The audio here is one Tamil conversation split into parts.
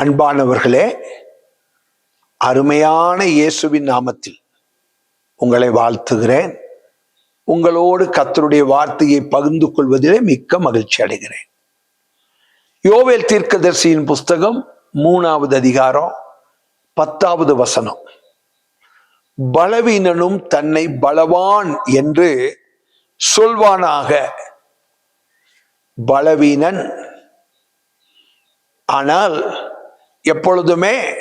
அன்பானவர்களே அருமையான இயேசுவின் நாமத்தில் உங்களை வாழ்த்துகிறேன். உங்களோடு கத்தருடைய வார்த்தையை பகிர்ந்து கொள்வதிலே மிக்க மகிழ்ச்சி அடைகிறேன். யோவேல் தீர்க்கதரிசியின் புஸ்தகம் மூணாவது அதிகாரம் பத்தாவது வசனம். பலவீனனும் தன்னை பலவான் என்று சொல்வானாக. பலவீனன் ஆனால் எப்பொழுதுமே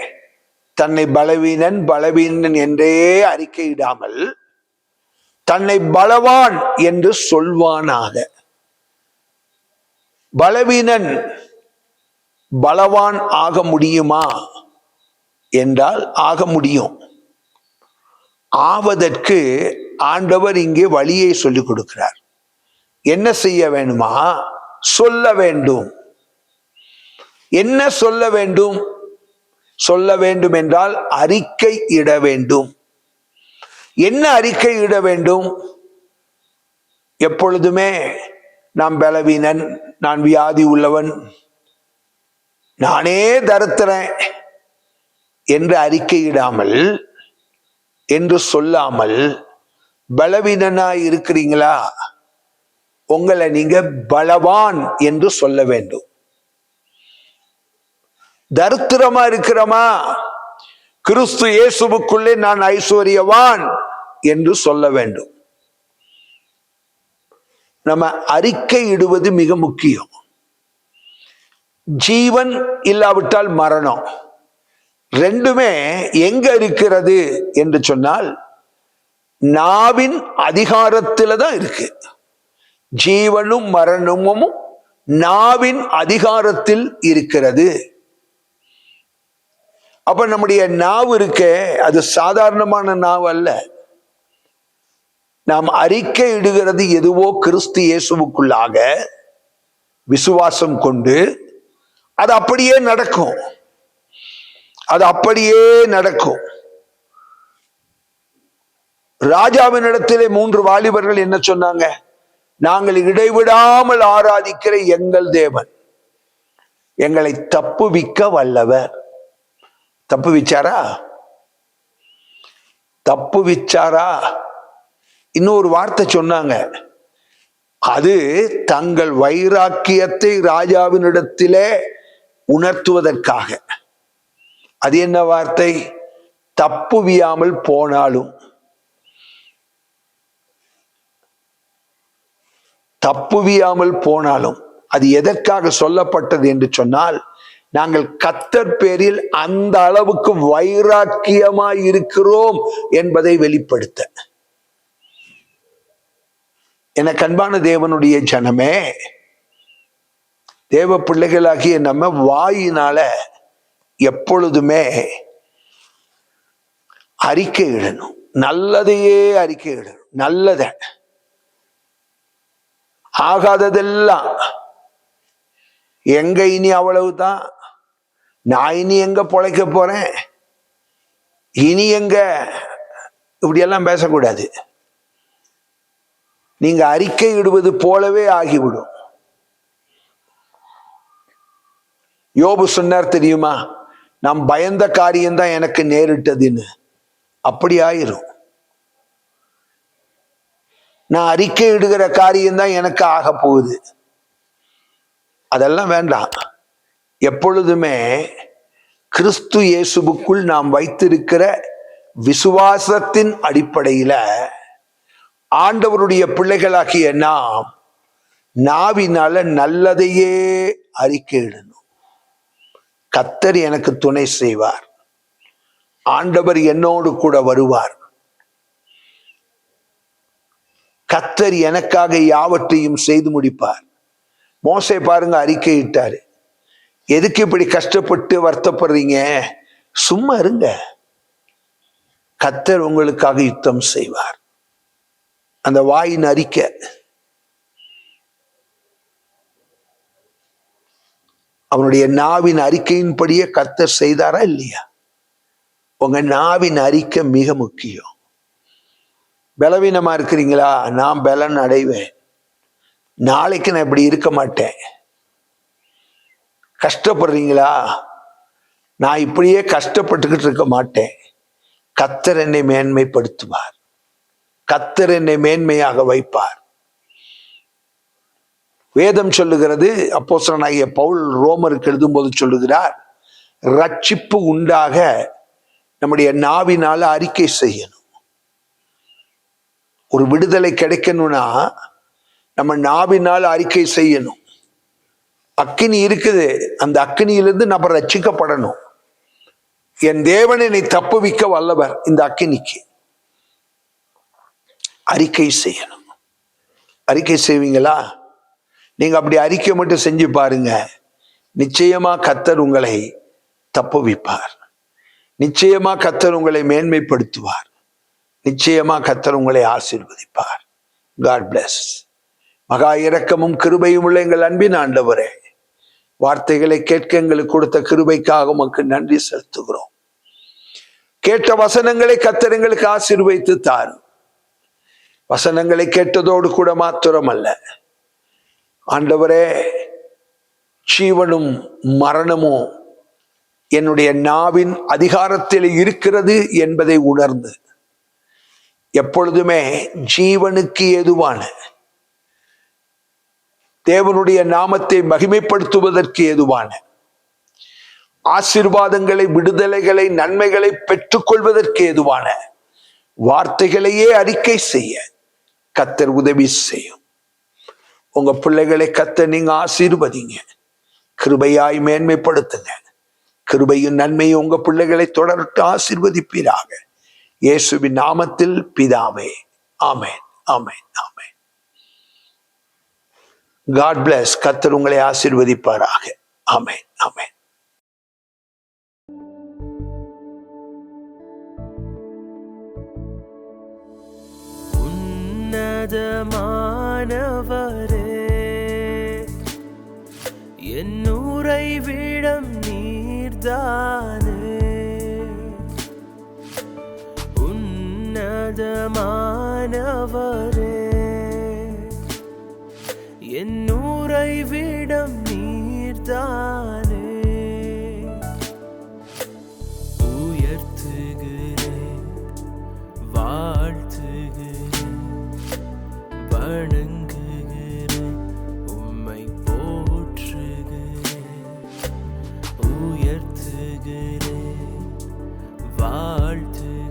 தன்னை பலவீனன் பலவீனன் என்றே அறிக்கையிடாமல் தன்னை பலவான் என்று சொல்வானாக. பலவீனன் பலவான் ஆக முடியுமா? என்றால் ஆக முடியும். ஆவதற்கு ஆண்டவர் இங்கே வழியை சொல்லிக் கொடுக்கிறார். என்ன செய்ய வேணுமா சொல்ல வேண்டும். என்ன சொல்ல வேண்டும்? சொல்ல வேண்டும் என்றால் அறிக்கை இட வேண்டும். என்ன அறிக்கை இட வேண்டும்? எப்பொழுதுமே நான் பலவீனன் நான் வியாதி உள்ளவன் நானே தருத்துறேன் என்று அறிக்கையிடாமல் என்று சொல்லாமல் பலவீனனா இருக்கிறீங்களா? உங்களை நீங்க பலவான் என்று சொல்ல வேண்டும். தரித்திரமா இருக்கிறோமா? கிறிஸ்து இயேசுவுக்குள்ளே நான் ஐஸ்வர்யவான் என்று சொல்ல வேண்டும். நம்ம அறிக்கை இடுவது மிக முக்கியம். ஜீவன் இல்லாவிட்டால் மரணம். ரெண்டுமே எங்க இருக்கிறது என்று சொன்னால் நாவின் அதிகாரத்தில் தான் இருக்கு. ஜீவனும் மரணமும் நாவின் அதிகாரத்தில் இருக்கிறது. அப்ப நம்முடைய நாவு இருக்க அது சாதாரணமான நாவு அல்ல. நாம் அறிக்கை இடுகிறது எதுவோ கிறிஸ்து இயேசுவுக்குள்ளாக விசுவாசம் கொண்டு அது அப்படியே நடக்கும். அது அப்படியே நடக்கும். ராஜாவின் இடத்திலே மூன்று வாலிபர்கள் என்ன சொன்னாங்க? நாங்கள் இடைவிடாமல் ஆராதிக்கிற எங்கள் தேவன் எங்களை தப்புவிக்க வல்லவர். தப்பு விச்சாரா தப்பு விச்சாரா இன்னொரு வார்த்தை சொன்னாங்க. அது தங்கள் வைராக்கியத்தை ராஜாவினிடத்திலே உணர்த்துவதற்காக. அது என்ன வார்த்தை? தப்புவியாமல் போனாலும். தப்புவியாமல் போனாலும். அது எதற்காக சொல்லப்பட்டது என்று சொன்னால் நாங்கள் கத்தர் பேரில் அந்த அளவுக்கு வைராக்கியமாய் இருக்கிறோம் என்பதை வெளிப்படுத்த. என கண்பான தேவனுடைய ஜனமே தேவ பிள்ளைகளாகிய நம்ம வாயினால எப்பொழுதுமே அறிக்கை இடணும். நல்லதையே அறிக்கை இடணும். நல்லத. ஆகாததெல்லாம். எங்க இனி அவ்வளவுதான்? நான் இனி எங்க பொழைக்க போறேன்? இனி எங்க? இப்படியெல்லாம் பேசக்கூடாது. நீங்க அறிக்கை இடுவது போலவே ஆகிவிடும். யோபு சொன்னார் தெரியுமா? நாம் பயந்த காரியம்தான் எனக்கு நேரிட்டதுன்னு. அப்படி ஆயிரும். நான் அறிக்கை இடுகிற காரியம்தான் எனக்கு ஆக போகுது. அதெல்லாம் வேண்டாம். எப்பொழுதுமே கிறிஸ்து இயேசுவுக்குள் நாம் வைத்திருக்கிற விசுவாசத்தின் அடிப்படையில ஆண்டவருடைய பிள்ளைகளாகிய நாம் நாவினால நல்லதையே அறிக்கையிடணும் கத்தர் எனக்கு துணை செய்வார். ஆண்டவர் என்னோடு கூட வருவார். கத்தர் எனக்காக யாவற்றையும் செய்து முடிப்பார். மோசை பாருங்க அறிக்கையிட்டாரு. எதுக்கு இப்படி கஷ்டப்பட்டு வருத்தப்படுறீங்க? சும்மா இருங்க. கத்தர் உங்களுக்காக யுத்தம் செய்வார். அந்த வாயின் அறிக்கை. அவனுடைய நாவின் அறிக்கையின்படியே கத்தர் செய்தாரா இல்லையா? உங்க நாவின் அறிக்கை மிக முக்கியம். பலவீனமா இருக்கிறீங்களா? நான் பலன் அடைவேன். நாளைக்கு நான் இப்படி இருக்க மாட்டேன். கஷ்டப்படுறீங்களா? நான் இப்படியே கஷ்டப்பட்டுக்கிட்டு இருக்க மாட்டேன். கத்தர் என்னை மேன்மைப்படுத்துவார். கத்தர் என்னை மேன்மையாக வைப்பார். வேதம் சொல்லுகிறது அப்போசனாகிய பவுல் ரோமருக்கு எழுதும்போது சொல்லுகிறார் ரட்சிப்பு உண்டாக நம்முடைய நாவினால அறிக்கை செய்யணும். ஒரு விடுதலை கிடைக்கணும்னா நம்ம நாவினால் அறிக்கை செய்யணும். அக்கினி இருக்குது. அந்த அக்கினியிலிருந்து நம்ம ரட்சிக்கப்படணும். என் தேவன் என்னை தப்புவிக்க வல்லவர் இந்த அக்கினிக்கு. அறிக்கை செய்யணும். அறிக்கை செய்வீங்களா? நீங்க அப்படி அறிக்கை மட்டும் செஞ்சு பாருங்க. நிச்சயமா கத்தர் உங்களை தப்புவிப்பார். நிச்சயமா கத்தர் உங்களை மேன்மைப்படுத்துவார். நிச்சயமா கத்தர் உங்களை ஆசீர்வதிப்பார். காட் பிளஸ் மகா இரக்கமும் கிருபையும் உள்ள எங்கள் அன்பின் ஆண்டவரே. வார்த்தைகளை கேட்க எங்களுக்கு கொடுத்த கிருபைக்காக உமக்கு நன்றி செலுத்துகிறோம். கேட்ட வசனங்களை கத்தர் எங்களுக்கு ஆசீர்வைத்து தாரும். வசனங்களை கேட்டதோடு கூட மாத்திரம் அல்ல ஆண்டவரே ஜீவனும் மரணமும் என்னுடைய நாவின் அதிகாரத்தில் இருக்கிறது என்பதை உணர்ந்து எப்பொழுதுமே ஜீவனுக்கு ஏதுவான தேவனுடைய நாமத்தை மகிமைப்படுத்துவதற்கு ஏதுவான ஆசீர்வாதங்களை விடுதலைகளை நன்மைகளை பெற்றுக்கொள்வதற்கு ஏதுவான வார்த்தைகளையே அறிக்கை செய்ய கத்தர் உதவி செய்யும். உங்க பிள்ளைகளை கத்த நீங்க ஆசீர்வதிங்க. கிருபையாய் மேன்மைப்படுத்துங்க. கிருபையும் நன்மையும் உங்க பிள்ளைகளை தொடர்ந்து ஆசீர்வதிப்பீராக. இயேசுவின் நாமத்தில் பிதாவே. ஆமேன். ஆமேன். ஆமேன். காட் பிளஸ் கத்தர் உங்களை ஆசிர்வதிப்பாராக. ஆமென் ஆமென் உன்னதமானவரே என் விடம் நீர்தானே. உன்னதமானவர் என் விடம் நீர்தானே? உயர்த்துகிறேன் வாழ்த்துகிறேன் வணங்குகிறேன் உம்மை போற்றுகிறேன். உயர்த்துகிறேன் வாழ்த்து